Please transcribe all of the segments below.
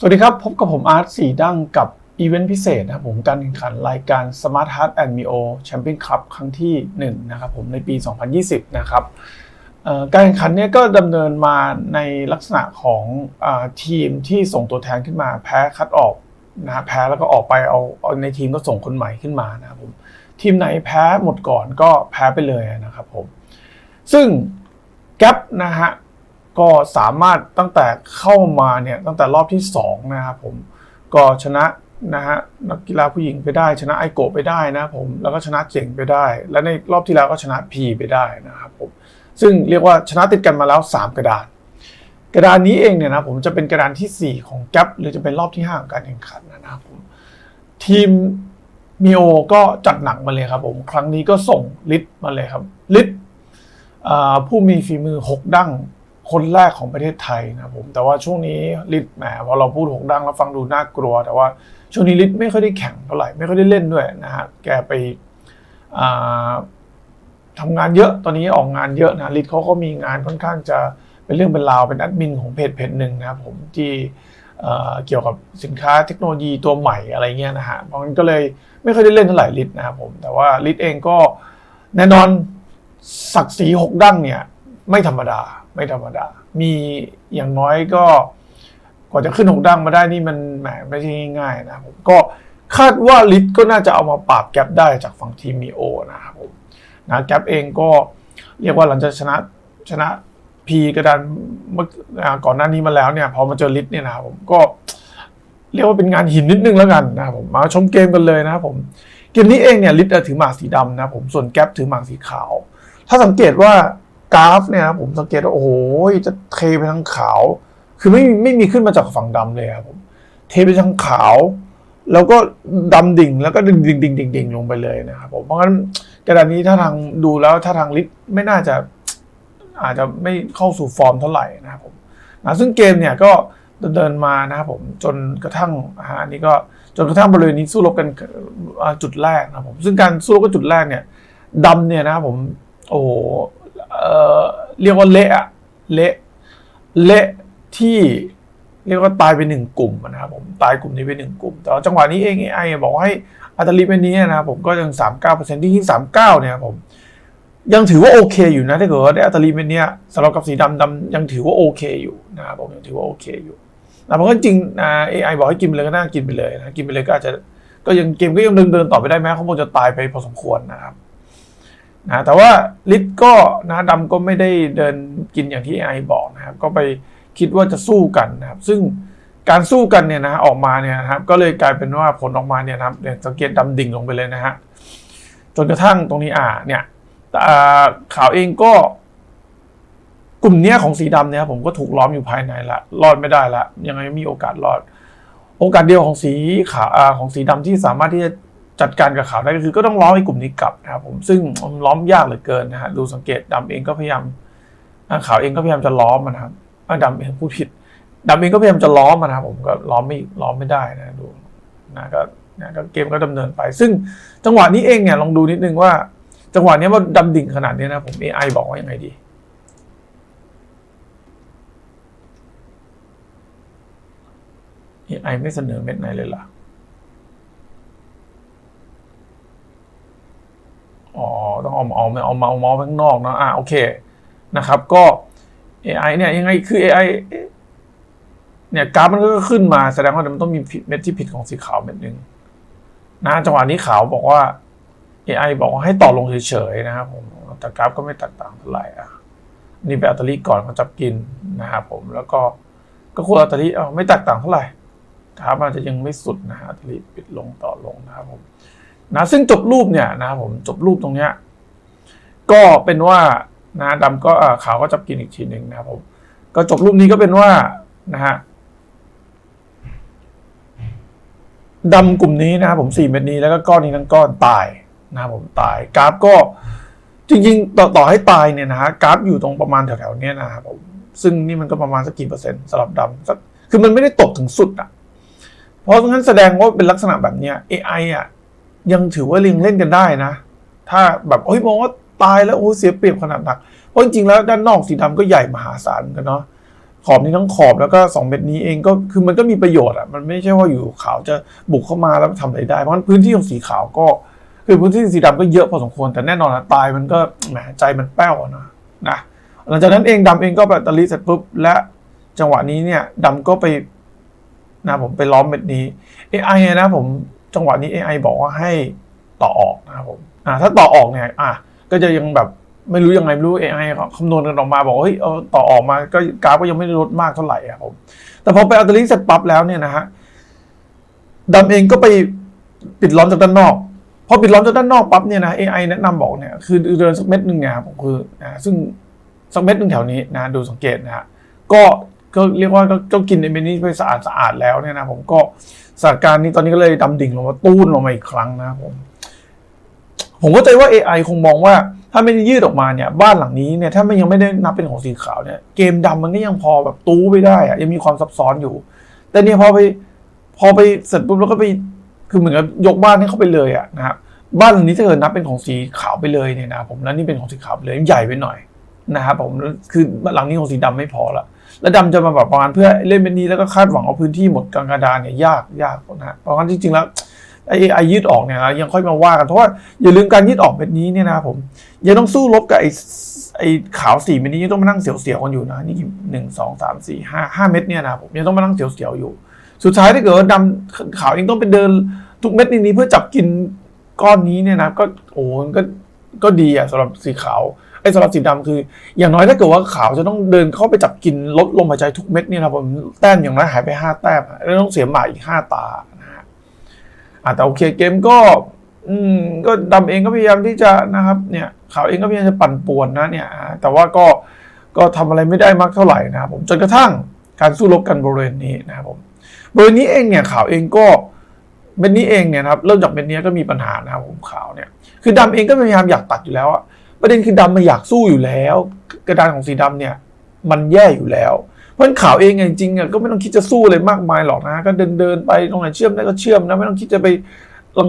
สวัสดีครับ พบกับผมอาร์ตสีดั้งกับอีเวนต์พิเศษนะครับผมการแข่งขันรายการ Smart Heart and Mio Champion Cup ครั้งที่1นะครับผมในปี 2020 นะครับการแข่งขันเนี้ยก็ดำเนินมาในลักษณะของอทีมที่ส่งตัวแทนขึ้นมาแพ้คัดออกนะแพ้แล้วก็ออกไปเอาเอาในทีมก็ส่งคนใหม่ขึ้นมานะครับผมทีมไหนแพ้หมดก่อนก็แพ้ไปเลยนะครับผมซึ่งแกปนะฮะ ก็สามารถตั้งแต่เข้ามาเนี่ยตั้งแต่รอบที่2นะครับผมก็ชนะนะฮะนักกีฬาผู้หญิงไปได้ ชนะไอโกะไปได้นะผมแล้วก็ชนะเจ๋งไปได้ และในรอบที่แล้วก็ชนะพีไปได้นะครับผมซึ่งเรียกว่าชนะติดกันมาแล้ว 3 กระดาน กระดานนี้เองเนี่ยนะผมจะเป็นกระดานทีสี่4 ของแกปหรือจะเป็นรอบที่5ของการแข่งขันนะครับผมทีมมิโอก็จัดหนักมาเลยครับผมครั้งนี้ก็ส่งลิทมาเลยครับลิทผู้มีฝีมือหกดั้ง คนแรกของประเทศไทยนะผมแต่ว่าช่วงนี้ลิศแหมพอเราพูดหกดังแล้วฟังดูน่ากลัว แต่ว่าช่วงนี้ลิศไม่ค่อยได้แข่งเท่าไหร่ไม่ค่อยได้เล่นด้วยนะฮะแกไปทำงานเยอะตอนนี้ออกงานเยอะนะลิศเขาก็มีงานค่อนข้างจะเป็นเรื่องเป็นราวเป็นแอดมินของเพจเพจหนึ่งนะผมที่เกี่ยวกับสินค้าเทคโนโลยีตัวใหม่อะไรเงี้ยนะฮะเพราะงั้นก็เลยไม่ค่อยได้เล่นเท่าไหร่ลิศนะครับผมแต่ว่าลิศเองก็แน่นอนศักดิ์ศรีหกดั้งเนี่ยไม่ธรรมดา ไม่ธรรมดา มีอย่างน้อยก็กว่าจะขึ้นหกดั้งมาได้นี่มันแหมไม่ใช่ง่ายๆนะครับผมก็คาดว่าลิทก็น่าจะเอามาปราบแก๊ปได้จากฝั่งทีมมีโอนะครับผมนะแก๊ปเองก็เรียกว่าหลังจากชนะชนะพีกระดานเมื่อก่อนหน้านี้มาแล้วเนี่ยพอมาเจอลิทเนี่ยนะครับผมก็เรียกว่าเป็นงานหินนิดนึงแล้วกันนะครับผมมาชมเกมกันเลยนะครับผมเกมนี้เองเนี่ยลิทถือหมากสีดำนะครับผมส่วนแก๊ปถือหมากสีขาว ถ้าสังเกตว่า กราฟเนี่ยนะครับผมสังเกตว่าโอ้โหจะเทไปทางขาว คือไม่ไม่มีขึ้นมาจากฝั่งดำเลยครับผมเทไปทางขาว แล้วก็ดำดิ่งแล้วก็ดิ่งดิ่งดิ่งดิ่งดิ่งลงไปเลยนะครับผมเพราะงั้นกระดานนี้ถ้าทางดูแล้วถ้าทางลิทไม่น่าจะอาจจะไม่เข้าสู่ฟอร์มเท่าไหร่นะครับผมนะซึ่งเกมเนี่ยก็เดินมานะครับผมจนกระทั่งอันนี้ก็จนกระทั่งบริเวณนี้สู้รบกันจุดแรกนะครับผมซึ่งการสู้รบกันจุดแรกเนี่ยดำเนี่ยนะครับผมโอ้ เรียกว่าเละอะเละเละที่เรียกว่าตายไปหนึ่งกลุ่มนะครับผมตายกลุ่มนี้ไปหนึ่งกลุ่ม แต่จังหวะนี้เองไอบอกว่าให้อัตลีเป็นนี้นะครับผมก็ยังสามเก้าเปอร์เซ็นต์ที่สามเก้าเนี่ยผมยังถือว่าโอเคอยู่นะถ้าเกิดว่าได้อัตลีเมนเนี้ยสำหรับกับสีดำดำยังถือว่าโอเคอยู่นะครับผมยังถือว่าโอเคอยู่นะเพราะจริงนะเอไอบอกให้กินไปเลยก็น่ากินไปเลยนะกินไปเลยก็อาจจะก็ยังเกมก็ยังเดินเดินต่อไปได้แม้เขาคงจะตายไปพอสมควรนะครับ นะแต่ว่าลิทก็นะดำก็ไม่ได้เดินกินอย่างที่ไอบอกนะครับ ก็ไปคิดว่าจะสู้กันนะครับ ซึ่งการสู้กันเนี่ยนะออกมาเนี่ยนะครับ ก็เลยกลายเป็นว่าผลออกมาเนี่ยนะครับเนี่ยสังเกตดำดิ่งลงไปเลยนะฮะจนกระทั่งตรงนี้อ่าเนี่ยข่าวเองก็กลุ่มเนี้ยของสีดำเนี่ยครับผมก็ถูกล้อมอยู่ภายในละรอดไม่ได้ละยังไงมีโอกาสรอด โอกาสเดียวของสีขาวอ่าของสีดำที่สามารถที่จะ จัดการกับข่าวได้ก็คือก็ต้องล้อมให้กลุ่มนี้กลับนะครับผมซึ่งล้อมยากเหลือเกินนะฮะดูสังเกตดำเองก็พยายามอ่าขาวเองก็พยายามจะล้อมมันะครับอ่าดำเองพูดผิดดำเองก็พยายามจะล้อมมันนะครับผมก็ล้อมไม่ล้อมไม่ได้นะดูนะก็นะก็เกมก็ดำเนินไป ซึ่งจังหวะนี้เองเนี่ยลองดูนิดนึงว่า จังหวะนี้ว่าดำดิ่งขนาดนี้นะผม AI บอกว่ายังไงดี AI ไม่เสนอเม็ดไหนเลยล่ะ อ๋อ ต้อง เอาเอาเอาเมาส์เมาส์ข้างนอกเนะอ่าโอเคนะครับก็ AI เนี่ยยังไงคือ AI เนี่ยกราฟมันก็ขึ้นมาแสดงว่ามันต้องมีเม็ดที่ผิดของสีขาวเม็ดหนึ่งนะจังหวะนี้ขาวบอกว่า AI บอกว่าให้ต่อลงเฉยๆนะครับผมแต่กราฟก็ไม่แตกต่างเท่าไหร่อะนี่เป็นอัตราลีก่อนเขาจับกินนะครับผมแล้วก็ก็ควรอัตราลีเออไม่แตกต่างเท่าไหร่กราฟอาจจะยังไม่สุดนะฮะอัตลีปิดลงต่อลงนะครับผมนะซึ่งจบรูปเนี่ยนะครับผมจบรูปตรงเนี้ย ก็เป็นว่านะดำก็ขาวก็จับกินอีกทีหนึ่งนะครับผม ก็จบรูปนี้ก็เป็นว่านะฮะดำกลุ่มนี้นะครับผมสี่เม็ดนี้แล้วก็ก้อนนี้ทั้งก้อนตายนะครับผมตายกราฟก็จริงๆต่อต่อให้ตายเนี่ยนะฮะกราฟอยู่ตรงประมาณแถวๆเนี้ยนะครับผมซึ่งนี่มันก็ประมาณสักกี่เปอร์เซ็นต์สำหรับดำสักคือมันไม่ได้ตกถึงสุดอะ เพราะงั้นแสดงว่าเป็นลักษณะแบบเนี้ย AI อะยังถือว่าลิงเล่นกันได้นะ ถ้าแบบโอ้ยมองว่าตายแล้วโอ้เสียเปรียบขนาดหนักเพราะจริงๆแล้วด้านนอกสีดำก็ใหญ่มหาศาลกันเนาะขอบนี้ทั้งขอบแล้วก็2เม็ดนี้เองก็คือมันก็มีประโยชน์อะมันไม่ใช่ว่าอยู่ขาวจะบุกเข้ามาแล้วทำอะไรได้เพราะฉะนั้นพื้นที่ของสีขาวก็ คือพื้นที่สีดำก็เยอะพอสมควรแต่แน่นอนอะตายมันก็แหมใจมันแป้วนะนะหลังจากนั้นเองดำเองก็แบตเตอรี่เสร็จปุ๊บและจังหวะนี้เนี่ยดำก็ไปนะผมไปล้อมเม็ดนี้ AI นะผมจังหวะนี้ AI บอกว่าให้ ต่อออกนะครับผมอ่าถ้าต่อออกเนี่ยอะก็จะยังแบบไม่รู้ยังไงไม่รู้ AI เขาคำนวณกันออกมาบอกว่าเฮ้ยเอาต่อออกมาก็กราฟก็ยังไม่ได้ลดมากเท่าไหร่อะผมแต่พอไปอัลตอรี่เสร็จปั๊บแล้วเนี่ยนะฮะดำเองก็ไปปิดล้อมจากด้านนอกพอปิดล้อมจากด้านนอกปั๊บเนี่ยนะ AI แนะนำบอกเนี่ยคือเดินสักเม็ดหนึ่งเนี่ยผมคือนะซึ่งสักเม็ดหนึ่งแถวนี้นะดูสังเกตนะฮะก็ก็เรียกว่าก็ก,กินไอ้เมนี้ไปสะอาดสะอาดแล้วเนี่ยนะผมก็สถานการณ์นี้ตอนนี้ก็เลยดำดิ่งลงมาตู้นลงมาอีกครั้งนะครับผม ผมเข้าใจว่า AI คงมองว่า ถ้าไม่ได้ยืดออกมาเนี่ย บ้านหลังนี้เนี่ยถ้าไม่ยังไม่ได้นับเป็นของสีขาวเนี่ยเกมดำมันก็ยังพอแบบตู้ไปได้อะยังมีความซับซ้อนอยู่ แต่เนี่ยพอไปพอไปเสร็จปุ๊บแล้วก็ไปคือเหมือนกับยกบ้านให้เขาไปเลยอะนะครับบ้านหลังนี้ถ้าเกิดนับเป็นของสีขาวไปเลยเนี่ยนะผมแล้วนี่เป็นของสีขาวเลยใหญ่ไปหน่อยนะครับผมคือหลังนี้ของสีดำไม่พอละแล้วดำจะมาแบบประมาณเพื่อเล่นเป็นนี้แล้วก็คาดหวังเอาพื้นที่หมดกลางกระดานเนี่ยยากยากนะฮะเพราะงั้นจริงๆแล้ว ไอ้ไอยืดออกเนี่ยนะยังค่อยมาว่ากันเพราะว่าอย่าลืมการยืดออกเม็ดนี้เนี่ยนะผมยังต้องสู้รบกับไอ้ไอ้ขาวสี่เม็ดนี้ยังต้องมานั่งเสียวๆกันอยู่นะนี่หนึ่งสองสามสี่ห้าห้าเม็ดเนี่ยนะผมยังต้องมานั่งเสียวๆอยู่ สุดท้ายถ้าเกิดดำขาวเองต้องไปเดินทุกเม็ดนี้เพื่อจับกินก้อนนี้เนี่ยนะก็โอ้มันก็ก็ดีอะสำหรับสีขาวไอ้สำหรับสีดำคือ อย่างน้อยถ้าเกิดว่าขาวจะต้องเดินเข้าไปจับกินลดลมหายใจทุกเม็ดเนี่ยนะผมแต้มอย่างน้อยหายไปห้าแต้มแล้วต้องเสียหมาอีกห้าตา แต่โอเคเกมก็ อืมก็ดำเองก็พยายามที่จะนะครับเนี่ยข่าวเองก็พยายามจะปั่นป่วนนะเนี่ย แต่ว่าก็ก็ทำอะไรไม่ได้มากเท่าไหร่นะครับผมจนกระทั่งการสู้รบกันบริเวณนี้นะครับผมบริเวณนี้เองเนี่ยข่าวเองก็เม็ดนี้เองเนี่ยนะครับเริ่มจากเม็ดนี้ก็มีปัญหานะครับผมข่าวเนี่ยคือดำเองก็พยายามอยากตัดอยู่แล้วอะประเด็นคือดำมันอยากสู้อยู่แล้ว กระดานของสีดำเนี่ย มันแย่อยู่แล้ว เพราะฉะนั้นข่าวเองจริงๆอะก็ไม่ต้องคิดจะสู้อะไรมากมายหรอกนะ ก็เดินเดินๆไปตรงไหนเชื่อมได้ก็เชื่อมนะไม่ต้องคิดจะไปรัง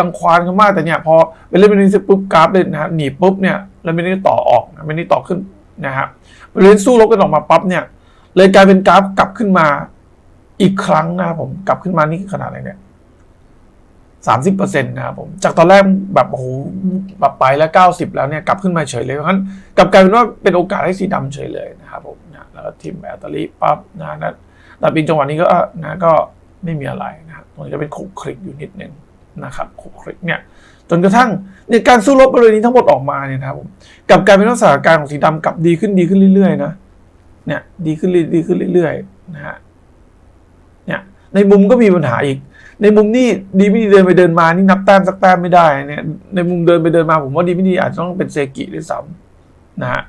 รังควานกันมากแต่เนี่ยพอไปเล่นไปนี้เสร็จปุ๊บกราฟเลยนะฮะหนีปุ๊บเนี่ยแล้วไม่ได้ต่อออกนะไม่ได้ต่อขึ้นนะฮะไปเล่นสู้รบกันออกมาปั๊บเนี่ย เลยกลายเป็นกราฟกลับขึ้นมาอีกครั้งนะครับผมกลับขึ้นมานี่ขนาดไหนเนี่ยสามสิบเปอร์เซ็นต์นะครับผมจากตอนแรกแบบโอ้โหแบบไปแล้วเก้าสิบแล้วเนี่ยกลับขึ้นมาเฉยเลยเพราะฉะนั้นกลับกลายเป็นว่าเป็นโอกาสให้สีดำเฉยเลยนะครับผมนะ แล้วก็ทิมแบตเตอรี่ปั๊บนะนะแต่ปีนจังหวะนี้ก็นะก็ไม่มีอะไรนะครับตรงนี้จะเป็นขุกคลิกอยู่นิดนึงนะครับขุกคลิกเนี่ยจนกระทั่งเนี่ยการสู้รบบริเวณนี้ทั้งหมดออกมาเนี่ยนะครับผมกับกายเป็นว่าสถานการของสีดำกลับดีขึ้นดีขึ้นเรื่อยๆนะเนี่ยดีขึ้นเรื่อยดีขึ้นเรื่อยๆนะฮะเนี่ยในมุมก็มีปัญหาอีก ในมุมนี่ดีไม่ดีเดินไปเดินมานี่นับแต้มสักแต้มไม่ได้เนี่ยในมุมเดินไปเดินมาผมว่าดีไม่ดีอาจจะต้องเป็นเซกิด้วยซ้ำนะฮะ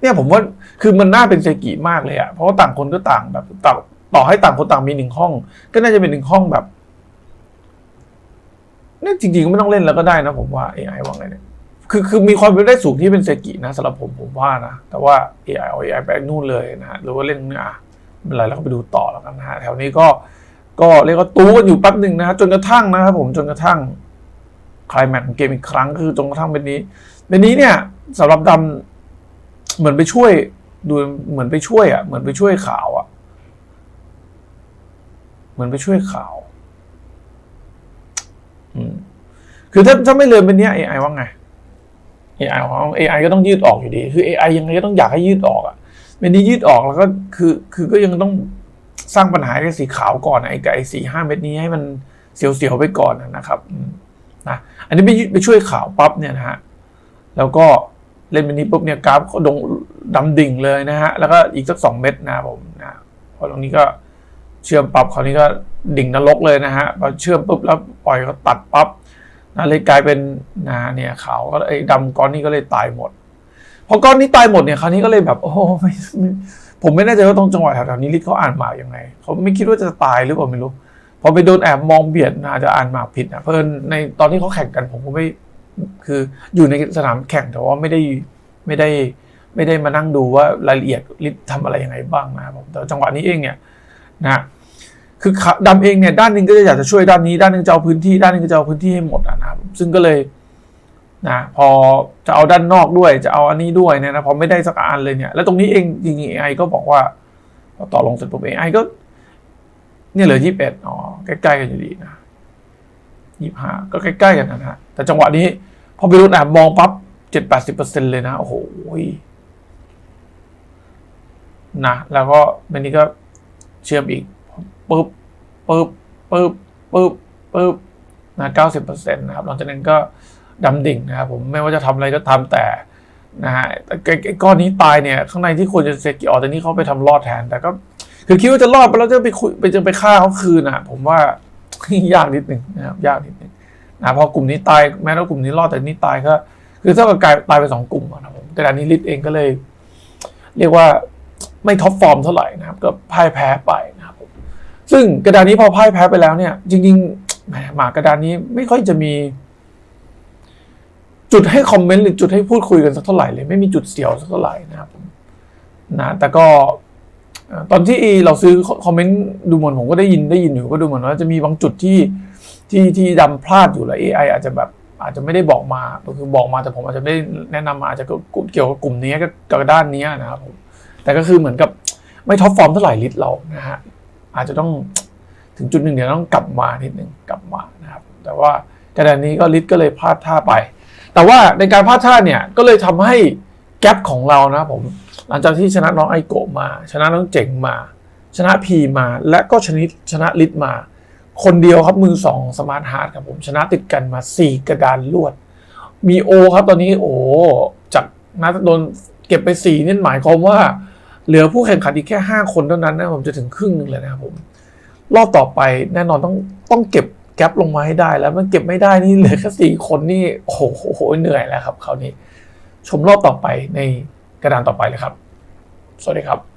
เนี่ยผมว่าคือมันน่าเป็นเซกิมากเลยอะเพราะว่าต่างคนก็ต่างแบบต่างต่อให้ต่างคนต่างมีหนึ่งห้อง ก็น่าจะเป็นหนึ่งห้องแบบเนี่ยจริงๆก็ไม่ต้องเล่นแล้วก็ได้นะผมว่า AI ว่าไงเนี่ยคือคือมีความเป็นได้สูงที่เป็นเซกินะสำหรับผมผมว่านะ แต่ว่า AI เอา AI ไปนู่นเลยนะฮะหรือว่าเล่นเนี่ยไม่เป็นไรเราก็ไปดูต่อแล้วกันนะฮะแถวนี้ก็ก็เรียกว่าตู้กันอยู่แป๊บหนึ่งนะฮะจนกระทั่งนะครับผมจนกระทั่งคลายแม็กของเกมอีกครั้งคือจนกระทั่งเป็นนี้เป็นนี้เนี่ยสำหรับดำ เหมือนไปช่วยดูเหมือนไปช่วยอะ เหมือนไปช่วยขาวอะ เหมือนไปช่วยขาว อืมคือถ้าถ้าไม่เลยเป็นเนี้ย AI ว่าไง AI ของ AI ก็ต้องยืดออกอยู่ดี คือ AI ยังไงก็ต้องอยากให้ยืดออกอะเมนี้ยืดออกแล้วก็คือ คือก็ยังต้องสร้างปัญหาให้สีขาวก่อนไอ้กับไอ้สีห้าเม็ดนี้ให้มันเสียวๆไปก่อนนะครับนะอันนี้ไปไปช่วยขาวปั๊บเนี่ยนะฮะแล้วก็ เล่นเมนี้ปุ๊บเนี่ยกราฟก็ดงดำดิ่งเลยนะฮะ แล้วก็อีกสักสองเม็ดนะผมนะพอตรงนี้ก็เชื่อมปับคราวนี้ก็ดิ่งนรกเลยนะฮะพอเชื่อมปุ๊บแล้วปล่อยก็ตัดปั๊บนะเลยกลายเป็นนะเนี่ยขาวก็ไอ้ดำก้อนนี้ก็เลยตายหมดพอก้อนนี้ตายหมดเนี่ยคราวนี้ก็เลยแบบโอ้ไม่ผมไม่แน่ใจว่าตรงจังหวะแถวๆนี้ลิศเขาอ่านหมากยังไงเขาไม่คิดว่าจะตายหรือเปล่าไม่รู้พอไปโดนแอบมองเบียดอาจจะอ่านหมากผิดนะเพราะในตอนที่เขาแข่งกันผมก็ไม่ คืออยู่ในสนามแข่งแต่ว่าไม่ได้ไม่ได้ไม่ได้มานั่งดูว่ารายละเอียดลิศทำอะไรยังไงบ้างนะครับผมแต่จังหวะนี้เองเนี่ยนะคือดำเองเนี่ยด้านหนึงก็จะอยากจะช่วยด้านนี้ ด้านหนึงจะเอาพื้นที่ด้านหนึงก็จะเอาพื้นที่ให้หมดอะนะครับซึ่งก็เลยนะพอจะเอาด้านนอกด้วยจะเอาอันนี้ด้วยเนี่ยนะพอไม่ได้สักอันเลยเนี่ย แล้วตรงนี้เองจริงๆ AI ก็บอกว่าต่อลงเสร็จปุ๊บ AI ก็ เนี่ยเหลือยี่สิบเอ็ดอ๋อใกล้ๆกันอยู่ดีนะ ยี่ห้าก็ใกล้ๆกันนะฮะแต่จังหวะนี้พอไปรุนแอบมองปั๊บเจ็ดแปดสิบเปอร์เซ็นเลยนะ โอ้โหนะแล้วก็วันนี้ก็เชื่อมอีกปึ๊บปึ๊บปึ๊บปึ๊บปึ๊บนะเก้าสิบเปอร์เซ็นต์นะครับหลังจากนั้นก็ดำดิ่งนะครับผมไม่ว่าจะทำอะไรก็ทำแต่นะฮะไอ้ก้อนนี้ตายเนี่ยข้างในที่ควรจะเซกิออกแต่นี่เขาไปทำรอดแทนแต่ก็คือคิดว่าจะรอดไปแล้วจะไปคุยไปจะไปฆ่าเขาคืนอะ ผมว่า ยากนิดหนึ่งนะครับยากนิดหนึ่งนะพอกลุ่มนี้ตายแม้ว่ากลุ่มนี้รอดแต่นี่ตายก็คือถ้ากับกลายตายไปสองกลุ่มนะครับผมแต่อันนี้ลิทเองก็เลย เรียกว่าไม่ท็อปฟอร์มเท่าไหร่นะครับก็พ่ายแพ้ไปนะครับผมซึ่งกระดานนี้พอพ่ายแพ้ไปแล้วเนี่ย จริงๆแหมหมากระดานนี้ไม่ค่อยจะมี จุดให้คอมเมนต์หรือจุดให้พูดคุยกันสักเท่าไหร่เลย ไม่มีจุดเสียวสักเท่าไหร่นะครับนะแต่ก็ ตอนที่เราซื้อคอมเมนต์ดูหมือนผมก็ได้ยินได้ยินอยู่ก็ดูเหมือนว่าจะมีบางจุดที่ที่ที่ดำพลาดอยู่แล้ว AI อาจจะแบบอาจจะไม่ได้บอกมาก็คือบอกมาแต่ผมอาจจะไม่ได้แนะนำมาอาจจะเกี่ยวกับกลุ่มนี้กับด้านนี้นะครับผมแต่ก็คือเหมือนกับไม่ท็อปฟอร์มเท่าไหร่ลิตเรานะฮะอาจจะต้องถึงจุดหนึ่งเดี๋ยวต้องกลับมานิดหนึ่งกลับมานะครับ แต่ว่ากระดานนี้ก็ลิตก็เลยพลาดท่าไป แต่ว่าในการพลาดท่าเนี่ยก็เลยทำให้แกลบของเรานะครับผม หลังจากที่ชนะน้องไอโกะมา ชนะน้องเจ๋งมา ชนะพีมา และก็ชนะชนะลิทมา คนเดียวครับมือสองสมาร์ทฮาร์ดครับผมชนะติดกันมา4กระดานรวด มีโอครับตอนนี้โอ้จากนัดโดนเก็บไป4นี่หมายความว่า เหลือผู้แข่งขันอีกแค่5คนเท่านั้นนะผมจะถึงครึ่งนึงเลยนะครับผมรอบต่อไปแน่นอนต้องต้องเก็บแกลบลงมาให้ได้แล้วมันเก็บไม่ได้นี่เหลือแค่สี่คนนี่โอ้โหเหนื่อยแล้วครับคราวนี้ ชมรอบต่อไปใน กระดานต่อไปเลยครับ สวัสดีครับ